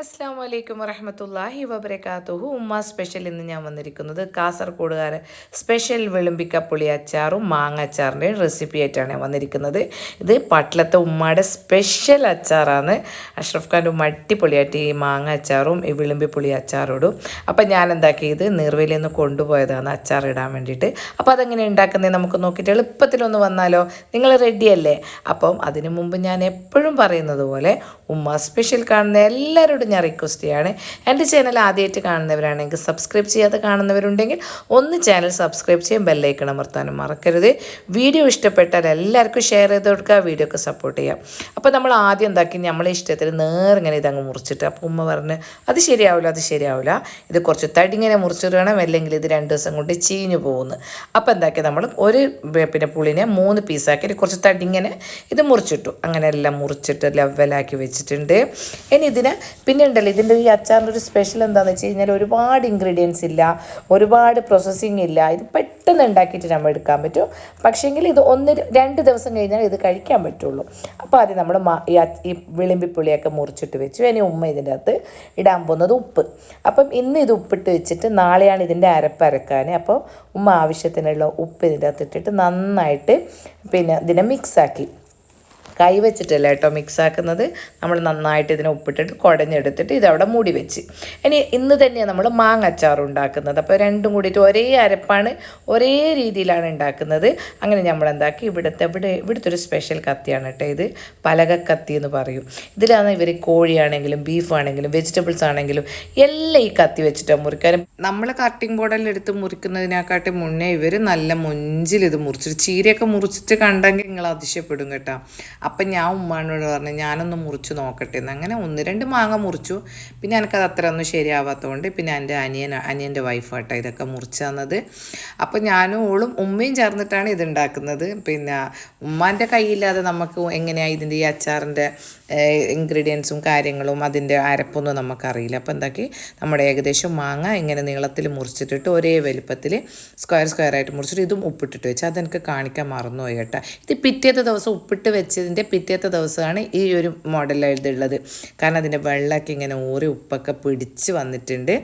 അസ്സാം വലൈക്കും വറഹമത്തല്ലാഹി വബർക്കാത്തുഹു ഉമ്മ സ്പെഷ്യൽ ഇന്ന് ഞാൻ വന്നിരിക്കുന്നത് കാസർഗോഡുകാരെ സ്പെഷ്യൽ വെളുമ്പിക്കപ്പുളി അച്ചാറും മാങ്ങ അച്ചാറിന്റെയും റെസിപ്പി ആയിട്ടാണ് ഞാൻ വന്നിരിക്കുന്നത്. ഇത് പട്ടലത്തെ ഉമ്മയുടെ സ്പെഷ്യൽ അച്ചാറാണ്. അഷ്റഫ് ഖാന്റെ ഉമ്മ അടിപൊളിയായിട്ട് ഈ മാങ്ങ അച്ചാറും ഈ വിളുമ്പിപ്പുളി അച്ചാറും ഇടും. അപ്പം ഞാൻ എന്താക്കിയത് നീർവേലിയിൽ നിന്ന് കൊണ്ടുപോയതാണ് അച്ചാർ ഇടാൻ വേണ്ടിയിട്ട്. അപ്പോൾ അതെങ്ങനെ ഉണ്ടാക്കുന്നത് നമുക്ക് നോക്കിയിട്ട് എളുപ്പത്തിലൊന്ന് വന്നാലോ? നിങ്ങൾ റെഡിയല്ലേ അപ്പം അതിനു മുമ്പ് ഞാൻ എപ്പോഴും പറയുന്നത് പോലെ ഉമ്മ സ്പെഷ്യൽ കാണുന്ന എല്ലാവരോടും ഞാൻ റിക്വസ്റ്റ് ചെയ്യാണ്. എന്റെ ചാനൽ ആദ്യമായിട്ട് കാണുന്നവരാണെങ്കിൽ സബ്സ്ക്രൈബ് ചെയ്യാതെ കാണുന്നവരുണ്ടെങ്കിൽ ഒന്ന് ചാനൽ സബ്സ്ക്രൈബ് ചെയ്യാൻ ബെല്ലൈക്കൺ അമർത്താനും മറക്കരുത്. വീഡിയോ ഇഷ്ടപ്പെട്ടാൽ എല്ലാവർക്കും ഷെയർ ചെയ്ത് കൊടുക്കുക വീഡിയോ ഒക്കെ സപ്പോർട്ട് ചെയ്യാം. അപ്പോൾ നമ്മൾ ആദ്യം എന്താക്കി? നമ്മളെ ഇഷ്ടത്തിൽ നേറിങ്ങനെ ഇതങ്ങ് മുറിച്ചിട്ട്. അപ്പോൾ ഉമ്മ പറഞ്ഞ് അത് ശരിയാവില്ല അത് ശരിയാവില്ല ഇത് കുറച്ച് തടിങ്ങനെ മുറിച്ചിട്ട് വേണം അല്ലെങ്കിൽ ഇത് രണ്ട് ദിവസം കൊണ്ട് ചീഞ്ഞു പോകുന്നു. അപ്പോൾ എന്താക്കി? നമ്മൾ ഒരു പിന്നെ പുളിനെ മൂന്ന് പീസാക്കി കുറച്ച് തടിങ്ങനെ ഇത് മുറിച്ചിട്ടു. അങ്ങനെ എല്ലാം മുറിച്ചിട്ട് ലെവലാക്കി വെച്ചിട്ടുണ്ട്. ഇനി ഇതിന് പിന്നെ ഉണ്ടല്ലോ. ഇതിന്റെ ഈ അച്ചാറിന്റെ ഒരു സ്പെഷ്യൽ എന്താണെന്ന് വെച്ച് കഴിഞ്ഞാൽ ഒരുപാട് ഇൻഗ്രീഡിയൻസ് ഇല്ല ഒരുപാട് പ്രോസസ്സിങ് ഇല്ല. ഇത് പെട്ടെന്ന് ഉണ്ടാക്കിയിട്ട് നമ്മൾ എടുക്കാൻ പറ്റും. പക്ഷേങ്കിൽ ഇത് ഒന്ന് രണ്ട് ദിവസം കഴിഞ്ഞാൽ ഇത് കഴിക്കാൻ പറ്റുള്ളൂ. അപ്പോൾ ആദ്യം നമ്മൾ ഈ വിളിമ്പിപ്പുളിയൊക്കെ മുറിച്ചിട്ട് വെച്ചു. ഇനി ഉമ്മ ഇതിന്റെ അകത്ത് ഇടാൻ പോകുന്നത് ഉപ്പ്. അപ്പം ഇന്ന് ഇത് ഉപ്പിട്ട് വെച്ചിട്ട് നാളെയാണ് ഇതിന്റെ അരപ്പ് അരക്കാൻ അപ്പോൾ ഉമ്മ ആവശ്യത്തിനുള്ള ഉപ്പ് ഇതിന്റെ അകത്ത് ഇട്ടിട്ട് നന്നായിട്ട് പിന്നെ ഇതിനെ മിക്സാക്കി കൈ വെച്ചിട്ടല്ല കേട്ടോ മിക്സ് ആക്കുന്നത് നമ്മൾ നന്നായിട്ട് ഇതിനെ ഉപ്പിട്ടിട്ട് കുടഞ്ഞെടുത്തിട്ട് ഇതവിടെ മൂടി വെച്ച്. ഇനി ഇന്ന് തന്നെയാണ് നമ്മൾ മാങ്ങ അച്ചാർ ഉണ്ടാക്കുന്നത്. അപ്പോൾ രണ്ടും കൂടിയിട്ട് ഒരേ അരപ്പാണ് ഒരേ രീതിയിലാണ് ഉണ്ടാക്കുന്നത്. അങ്ങനെ നമ്മൾ എന്താക്കി? ഇവിടുത്തെ ഇവിടെ ഇവിടുത്തെ ഒരു സ്പെഷ്യൽ കത്തിയാണ് കേട്ടോ ഇത്. പലക കത്തി എന്ന് പറയും. ഇതിലാണ് ഇവർ കോഴിയാണെങ്കിലും ബീഫ് ആണെങ്കിലും വെജിറ്റബിൾസ് ആണെങ്കിലും എല്ലാം ഈ കത്തി വെച്ചിട്ടാണ് മുറിക്കാനും നമ്മൾ കട്ടിംഗ് ബോർഡെല്ലാം മുറിക്കുന്നതിനെക്കാട്ടി മുന്നേ ഇവർ നല്ല മുഞ്ചിൽ ഇത് മുറിച്ചിട്ട് ചീരയൊക്കെ മുറിച്ചിട്ട് കണ്ടെങ്കിൽ നിങ്ങൾ അതിശയപ്പെടും കേട്ടോ. അപ്പം ഞാൻ ഉമ്മാനോട് പറഞ്ഞു ഞാനൊന്ന് മുറിച്ച് നോക്കട്ടെ എന്ന് അങ്ങനെ ഒന്ന് രണ്ട് മാങ്ങ മുറിച്ചു. പിന്നെ എനിക്കത് അത്ര ഒന്നും ശരിയാവാത്തതുകൊണ്ട് പിന്നെ എന്റെ അനിയൻ അനിയന്റെ വൈഫാട്ടോ ഇതൊക്കെ മുറിച്ച് തന്നത്. അപ്പം ഞാനും ഓളും ഉമ്മയും ചേർന്നിട്ടാണ് ഇതുണ്ടാക്കുന്നത് പിന്നെ ഉമ്മാന്റെ കയ്യില്ലാതെ നമുക്ക് എങ്ങനെയാണ് ഇതിന്റെ ഈ അച്ചാറിന്റെ ഇൻഗ്രീഡിയൻസും കാര്യങ്ങളും അതിന്റെ അരപ്പൊന്നും നമുക്കറിയില്ല. അപ്പോൾ എന്താക്കി നമ്മുടെ ഏകദേശം മാങ്ങ ഇങ്ങനെ നീളത്തിൽ മുറിച്ചിട്ടിട്ട് ഒരേ വലുപ്പത്തിൽ സ്ക്വയർ സ്ക്വയർ ആയിട്ട് മുറിച്ചിട്ട് ഇതും ഉപ്പിട്ടിട്ട് വെച്ച് അതെനിക്ക് കാണിക്കാൻ മറന്നുപോയി കേട്ടോ. ഇത് പിറ്റേത്തെ ദിവസം ഉപ്പിട്ട് വെച്ചതിന്റെ പിറ്റേത്തെ ദിവസമാണ് ഈ ഒരു മോഡൽ ഇതുള്ളത്. കാരണം അതിന്റെ വെള്ളമൊക്കെ ഇങ്ങനെ ഊറി ഉപ്പൊക്കെ പിടിച്ച് വന്നിട്ടുണ്ട്.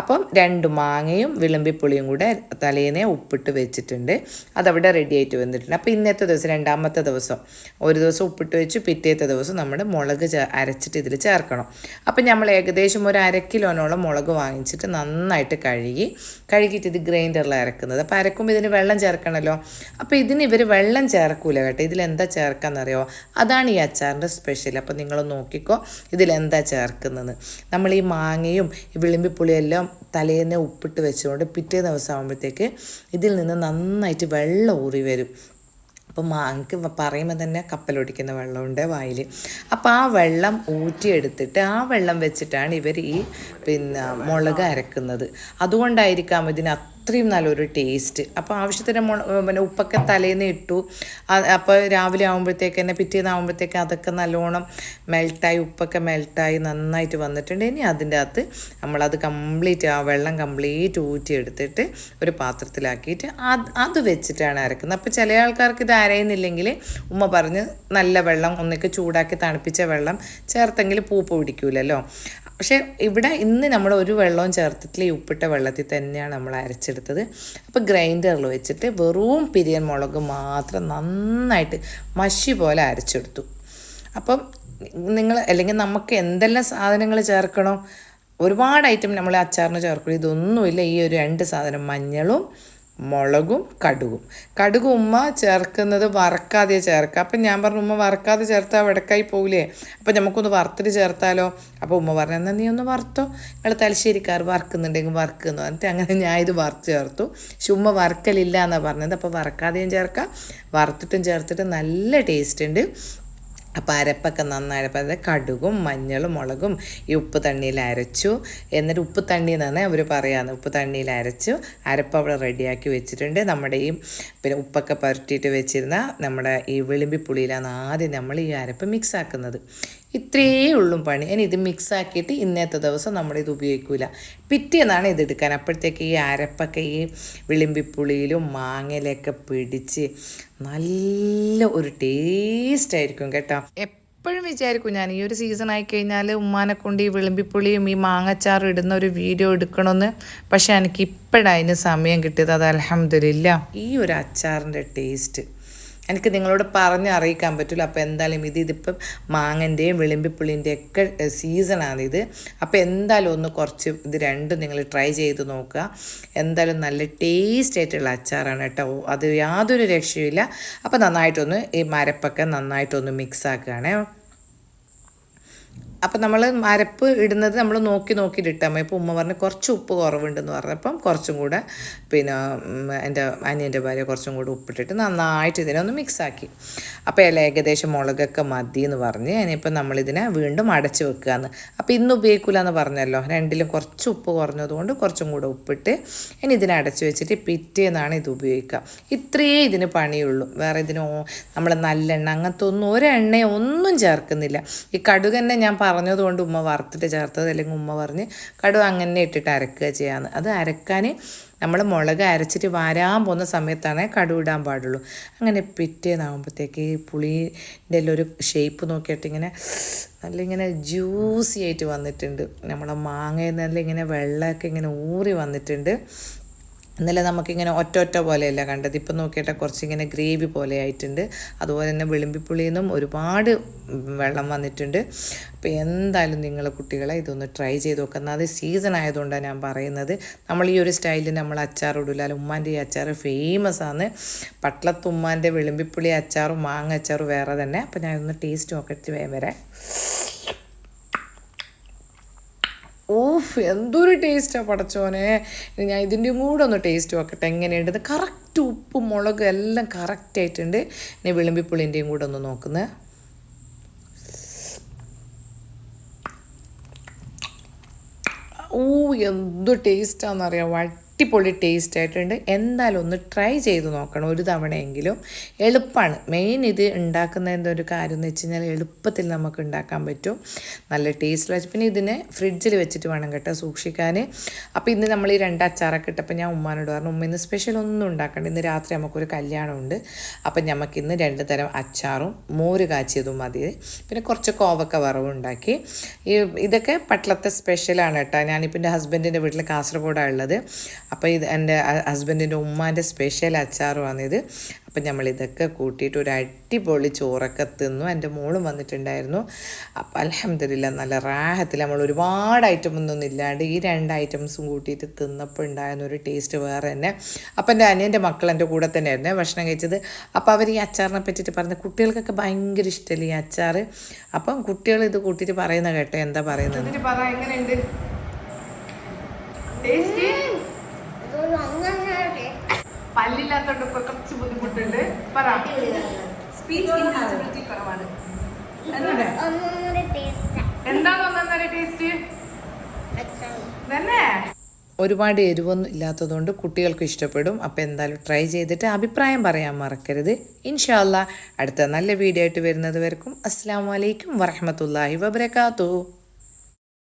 അപ്പം രണ്ട് മാങ്ങയും വിളമ്പിപ്പുളിയും കൂടെ തലേനെ ഉപ്പിട്ട് വെച്ചിട്ടുണ്ട്. അതവിടെ റെഡി ആയിട്ട് വന്നിട്ടുണ്ട്. അപ്പോൾ ഇന്നത്തെ ദിവസം രണ്ടാമത്തെ ദിവസം ഒരു ദിവസം ഉപ്പിട്ട് വെച്ച് പിറ്റേത്തെ ദിവസം നമ്മൾ മുളക് അരച്ചിട്ട് ഇതിൽ ചേർക്കണം. അപ്പം നമ്മൾ ഏകദേശം ഒരു അര കിലോനോളം മുളക് വാങ്ങിച്ചിട്ട് നന്നായിട്ട് കഴുകി കഴുകിയിട്ട് ഇത് ഗ്രൈൻഡറിൽ അരക്കുന്നത്. അപ്പോൾ അരക്കുമ്പോൾ ഇതിന് വെള്ളം ചേർക്കണമല്ലോ. അപ്പോൾ ഇതിന് ഇവർ വെള്ളം ചേർക്കൂല കേട്ടോ. ഇതിലെന്താ ചേർക്കാന്നറിയോ? അതാണ് ഈ അച്ചാറിന്റെ സ്പെഷ്യൽ. അപ്പോൾ നിങ്ങൾ നോക്കിക്കോ ഇതിലെന്താ ചേർക്കുന്നത്. നമ്മൾ ഈ മാങ്ങയും ഈ വിളിമ്പിപ്പുളിയും എല്ലാം തലേന്ന് ഉപ്പിട്ട് വെച്ചുകൊണ്ട് പിറ്റേ ദിവസം ആകുമ്പോഴത്തേക്ക് ഇതിൽ നിന്ന് നന്നായിട്ട് വെള്ളം ഊറി വരും. അപ്പോൾ മാങ്ങക്ക് പറയുമ്പോൾ തന്നെ കപ്പലൊടിക്കുന്ന വെള്ളമുണ്ട് വായിൽ. അപ്പോൾ ആ വെള്ളം ഊറ്റിയെടുത്തിട്ട് ആ വെള്ളം വെച്ചിട്ടാണ് ഇവർ ഈ പിന്നെ മുളക് അരക്കുന്നത്. അതുകൊണ്ടായിരിക്കാം ഇതിന് അത്രയും നല്ലൊരു ടേസ്റ്റ്. അപ്പോൾ ആവശ്യത്തിന് പിന്നെ ഉപ്പൊക്കെ തലേന്ന് ഇട്ടു. അപ്പോൾ രാവിലെ ആകുമ്പോഴത്തേക്ക് തന്നെ പിറ്റേന്ന് ആകുമ്പോഴത്തേക്ക് അതൊക്കെ നല്ലോണം മെൽട്ടായി ഉപ്പൊക്കെ മെൽട്ടായി നന്നായിട്ട് വന്നിട്ടുണ്ട്. ഇനി അതിന്റെ അകത്ത് നമ്മളത് കംപ്ലീറ്റ് ആ വെള്ളം കംപ്ലീറ്റ് ഊറ്റിയെടുത്തിട്ട് ഒരു പാത്രത്തിലാക്കിയിട്ട് അത് അത് വെച്ചിട്ടാണ് അരക്കുന്നത്. അപ്പോൾ ചില ആൾക്കാർക്ക് ഇത് അരയുന്നില്ലെങ്കിൽ ഉമ്മ പറഞ്ഞ് നല്ല വെള്ളം ഒന്നൊക്കെ ചൂടാക്കി തണുപ്പിച്ച വെള്ളം ചേർത്തെങ്കിൽ പൂപ്പ് പിടിക്കൂലല്ലോ. പക്ഷേ ഇവിടെ ഇന്ന് നമ്മൾ ഒരു വെള്ളവും ചേർത്തിട്ടില്ല. ഈ ഉപ്പിട്ട വെള്ളത്തിൽ തന്നെയാണ് നമ്മൾ അരച്ചെടുത്തത് അപ്പോൾ ഗ്രൈൻഡറിൽ വെച്ചിട്ട് വെറും പിരിയൻ മുളക് മാത്രം നന്നായിട്ട് മഷി പോലെ അരച്ചെടുത്തു. അപ്പം നിങ്ങൾ അല്ലെങ്കിൽ നമുക്ക് എന്തെല്ലാം സാധനങ്ങൾ ചേർക്കണോ? ഒരുപാട് ഐറ്റം നമ്മൾ അച്ചാറിന് ചേർക്കും. ഇതൊന്നുമില്ല. ഈ ഒരു രണ്ട് സാധനം മഞ്ഞളും മുളകും കടുകും. കടുക് ഉമ്മ ചേർക്കുന്നത് വറക്കാതെ ചേർക്കുക. അപ്പം ഞാൻ പറഞ്ഞു ഉമ്മ വറക്കാതെ ചേർത്താൽ വെടക്കായി പോകില്ലേ അപ്പം നമുക്കൊന്ന് വറുത്തിട്ട് ചേർത്താലോ? അപ്പോൾ ഉമ്മ പറഞ്ഞു എന്നാൽ നീ ഒന്ന് വറുത്തോ. നിങ്ങൾ തലശ്ശേരിക്കാർ വറുക്കുന്നുണ്ടെങ്കിൽ വറുക്കുന്നു എന്നിട്ട് അങ്ങനെ ഞാൻ ഇത് വറുത്ത് ചേർത്തു. പക്ഷെ ഉമ്മ വറുക്കലില്ല എന്നാണ് പറഞ്ഞത്. അപ്പോൾ വറക്കാതെയും ചേർക്കാം. വറുത്തിട്ടും ചേർത്തിട്ട് നല്ല ടേസ്റ്റ് ഉണ്ട്. അപ്പോൾ അരപ്പൊക്കെ നന്നായി അപ്പം അത് കടുകും മഞ്ഞളും മുളകും ഈ ഉപ്പ് തണ്ണിയിൽ അരച്ചു. എന്നിട്ട് ഉപ്പ് തണ്ണി എന്നാണ് അവർ പറയാമെന്ന് ഉപ്പ് തണ്ണിയിൽ അരച്ചു. അരപ്പ് അവിടെ റെഡിയാക്കി വെച്ചിട്ടുണ്ട്. നമ്മുടെ ഈ പിന്നെ ഉപ്പൊക്കെ പുരട്ടിയിട്ട് വെച്ചിരുന്ന നമ്മുടെ ഈ വെളുമ്പിപ്പുളിയിലാണ് ആദ്യം നമ്മൾ ഈ അരപ്പ് മിക്സ് ആക്കുന്നത്. ഇത്രയേ ഉള്ളൂ പണി. ഇനി ഇത് മിക്സ് ആക്കിയിട്ട് ഇന്നത്തെ ദിവസം നമ്മളിത് ഉപയോഗിക്കില്ല പിറ്റേന്നാണ് ഇത് എടുക്കാൻ. അപ്പോഴത്തേക്ക് ഈ അരപ്പൊക്കെ ഈ വിളിമ്പിപ്പുളിയിലും മാങ്ങയിലൊക്കെ പിടിച്ച് നല്ല ഒരു ടേസ്റ്റ് ആയിരിക്കും കേട്ടോ. എപ്പോഴും വിചാരിക്കും ഞാൻ ഈ ഒരു സീസൺ ആയി കഴിഞ്ഞാൽ ഉമ്മാനെ കൊണ്ട് ഈ വിളിമ്പിപ്പുളിയും ഈ മാങ്ങച്ചാറും ഇടുന്ന ഒരു വീഡിയോ എടുക്കണമെന്ന് പക്ഷെ എനിക്ക് ഇപ്പോഴതിന് സമയം കിട്ടിയത്. അത് അലഹമില്ല ഈ ഒരു അച്ചാറിന്റെ ടേസ്റ്റ് എനിക്ക് നിങ്ങളോട് പറഞ്ഞ് അറിയിക്കാൻ പറ്റില്ല. അപ്പോൾ എന്തായാലും ഇത് ഇതിപ്പം മാങ്ങന്റെയും വിളിമ്പിപ്പുളിന്റെയും ഒക്കെ സീസണാണ് ഇത്. അപ്പോൾ എന്തായാലും ഒന്ന് കുറച്ച് ഇത് രണ്ടും നിങ്ങൾ ട്രൈ ചെയ്ത് നോക്കുക. എന്തായാലും നല്ല ടേസ്റ്റ് ആയിട്ടുള്ള അച്ചാറാണ് കേട്ടോ. അത് യാതൊരു രക്ഷയുമില്ല. അപ്പോൾ നന്നായിട്ടൊന്ന് ഈ മരപ്പൊക്കെ നന്നായിട്ടൊന്ന് മിക്സ് ആക്കുകയാണേ. അപ്പം നമ്മൾ അരപ്പ് ഇടുന്നത് നമ്മൾ നോക്കി നോക്കിയിട്ട് ഇട്ടാൽ മതി. ഇപ്പോൾ ഉമ്മ പറഞ്ഞ് കുറച്ച് ഉപ്പ് കുറവുണ്ടെന്ന് പറഞ്ഞപ്പം കുറച്ചും കൂടെ പിന്നെ എന്റെ അനിയന്റെ ഭാര്യ കുറച്ചും കൂടെ ഉപ്പിട്ടിട്ട് നന്നായിട്ട് ഇതിനെ ഒന്ന് മിക്സാക്കി അപ്പോൾ ഇല ഏകദേശം മുളകൊക്കെ മതി എന്ന് പറഞ്ഞ് ഇനിയിപ്പോൾ നമ്മളിതിനെ വീണ്ടും അടച്ച് വെക്കുകയെന്ന് അപ്പോൾ ഇന്ന് ഉപയോഗിക്കില്ല എന്ന് പറഞ്ഞല്ലോ. രണ്ടിലും കുറച്ച് ഉപ്പ് കുറഞ്ഞതുകൊണ്ട് കുറച്ചും കൂടെ ഉപ്പിട്ട് ഇനി ഇതിനെ അടച്ച് വെച്ചിട്ട് പിറ്റേന്നാണ് ഇത് ഉപയോഗിക്കുക. ഇത്രയേ ഇതിന് പണിയുള്ളൂ. വേറെ ഇതിന് നമ്മൾ നല്ലെണ്ണ അങ്ങനത്തെ ഒന്നും ഒരെണ്ണയോ ഒന്നും ചേർക്കുന്നില്ല. ഈ കടുക് തന്നെ ഞാൻ പറഞ്ഞതുകൊണ്ട് ഉമ്മ വറുത്തിട്ട് ചേർത്തത് അല്ലെങ്കിൽ ഉമ്മ പറഞ്ഞ് കടുവ അങ്ങനെ ഇട്ടിട്ട് അരക്കുക ചെയ്യാന്ന്. അത് അരക്കാൻ നമ്മൾ മുളക് അരച്ചിട്ട് വരാൻ പോകുന്ന സമയത്താണ് കടുവിടാൻ പാടുള്ളൂ. അങ്ങനെ പിറ്റേന്നാകുമ്പോഴത്തേക്ക് ഈ പുളീന്റെ ഒരു ഷേപ്പ് നോക്കിയിട്ട് ഇങ്ങനെ നല്ല ഇങ്ങനെ ജ്യൂസി ആയിട്ട് വന്നിട്ടുണ്ട്. നമ്മളെ മാങ്ങയിൽ നല്ല ഇങ്ങനെ വെള്ളമൊക്കെ ഇങ്ങനെ ഊറി വന്നിട്ടുണ്ട്. ഇന്നലെ നമുക്കിങ്ങനെ ഒറ്റ ഒറ്റ പോലെയല്ല കണ്ടത്. ഇപ്പം നോക്കിയിട്ട് കുറച്ചിങ്ങനെ ഗ്രേവി പോലെ ആയിട്ടുണ്ട്. അതുപോലെ തന്നെ വിളിമ്പിപ്പുളിയിൽ നിന്നും ഒരുപാട് വെള്ളം വന്നിട്ടുണ്ട്. അപ്പോൾ എന്തായാലും നിങ്ങൾ കുട്ടികളെ ഇതൊന്ന് ട്രൈ ചെയ്ത് നോക്കുന്നത് അത് സീസൺ ആയതുകൊണ്ടാണ് ഞാൻ പറയുന്നത്. നമ്മൾ ഈ ഒരു സ്റ്റൈലിൽ നമ്മൾ അച്ചാർ ഇടില്ല അല്ല ഉമ്മാന്റെ ഈ അച്ചാർ ഫേമസ് ആണ്. പട്ടളത്തുമ്മാന്റെ വിളിമ്പിപ്പുളി അച്ചാറും മാങ്ങ അച്ചാറും വേറെ തന്നെ. അപ്പോൾ ഞാനൊന്ന് ടേസ്റ്റ് നോക്കിയിട്ട് വരാം. ഓഫ് എന്തൊരു ടേസ്റ്റാണ് പടച്ചോനെ. ഞാൻ ഇതിന്റെ കൂടെ ഒന്ന് ടേസ്റ്റ് നോക്കട്ടെ എങ്ങനെയുണ്ട് ഇത്? കറക്റ്റ് ഉപ്പും മുളകും എല്ലാം കറക്റ്റായിട്ടുണ്ട് ഇനി വിളിമ്പിപ്പുളിന്റെയും കൂടെ ഒന്ന് നോക്കുന്നത് ഓ എന്ത് ടേസ്റ്റാണെന്നറിയാം അടിപൊളി ടേസ്റ്റ് ആയിട്ടുണ്ട്. എന്തായാലും ഒന്ന് ട്രൈ ചെയ്ത് നോക്കണം ഒരു തവണയെങ്കിലും. എളുപ്പമാണ് മെയിൻ ഇത് ഉണ്ടാക്കുന്നതിന്റെ ഒരു കാര്യം എന്ന് വെച്ച് കഴിഞ്ഞാൽ എളുപ്പത്തിൽ നമുക്ക് ഉണ്ടാക്കാൻ പറ്റും. നല്ല ടേസ്റ്റ് വെച്ച് പിന്നെ ഇതിനെ ഫ്രിഡ്ജിൽ വെച്ചിട്ട് വേണം കേട്ടോ സൂക്ഷിക്കാൻ അപ്പോൾ ഇന്ന് നമ്മൾ ഈ രണ്ട് അച്ചാറൊക്കെ ഇട്ടപ്പോൾ ഞാൻ ഉമ്മാനോട് പറഞ്ഞു ഉമ്മ ഇന്ന് സ്പെഷ്യൽ ഒന്നും ഉണ്ടാക്കണ്ട. ഇന്ന് രാത്രി നമുക്കൊരു കല്യാണമുണ്ട്. അപ്പം നമുക്ക് ഇന്ന് രണ്ട് തരം അച്ചാറും മോര് കാച്ചിയതും മതി. പിന്നെ കുറച്ച് കോവക്ക വറവും ഉണ്ടാക്കി. ഇതൊക്കെ പട്ടളത്തെ സ്പെഷ്യലാണ് കേട്ടോ. ഞാനിപ്പോൾ എന്റെ ഹസ്ബൻഡിന്റെ വീട്ടിൽ കാസർഗോഡാണ് ഉള്ളത്. അപ്പോൾ ഇത് എന്റെ ഹസ്ബൻഡിന്റെ ഉമ്മാന്റെ സ്പെഷ്യൽ അച്ചാറുമാണിത് അപ്പം നമ്മൾ ഇതൊക്കെ കൂട്ടിയിട്ട് ഒരു അടിപൊളി ചോറൊക്കെ തിന്നു. എന്റെ മോളും വന്നിട്ടുണ്ടായിരുന്നു. അപ്പം അലഹമില്ല നല്ല റാഹത്തിൽ നമ്മൾ ഒരുപാട് ഐറ്റം ഒന്നും ഇല്ലാണ്ട് ഈ രണ്ട് ഐറ്റംസും കൂട്ടിയിട്ട് തിന്നപ്പോൾ ഉണ്ടായിരുന്ന ഒരു ടേസ്റ്റ് വേറെ തന്നെ. അപ്പം എന്റെ അനിയന്റെ മക്കൾ എന്റെ കൂടെ തന്നെയായിരുന്നു. ഭക്ഷണം കഴിച്ചത്. അപ്പോൾ അവർ ഈ അച്ചാറിനെ പറ്റിയിട്ട് പറഞ്ഞ കുട്ടികൾക്കൊക്കെ ഭയങ്കര ഇഷ്ടമല്ലേ ഈ അച്ചാർ അപ്പം കുട്ടികൾ ഇത് കൂട്ടിയിട്ട് പറയുന്ന കേട്ടോ എന്താ പറയുന്നത്. ടേസ്റ്റ് പല്ലില്ലാത്തോണ്ട് ഇപ്പൊ കുറച്ച് ബുദ്ധിമുട്ടുണ്ട്. പറ. സ്പീച്ച് ഇൻഹാസിബിലിറ്റി കുറവാണ്. എന്താണ് ഒന്നര ടേസ്റ്റ് തന്നെ. ഒരുപാട് എരിവൊന്നും ഇല്ലാത്തതുകൊണ്ട് കുട്ടികൾക്ക് ഇഷ്ടപ്പെടും. അപ്പോൾ എന്തായാലും ട്രൈ ചെയ്തിട്ട് അഭിപ്രായം പറയാൻ മറക്കരുത്. ഇൻഷാല്ല അടുത്ത നല്ല വീഡിയോ ആയിട്ട് വരുന്നത് വരെക്കും. അസ്സാം വലൈക്കും വറഹമത്തല്ലാഹി വബർക്കാത്തു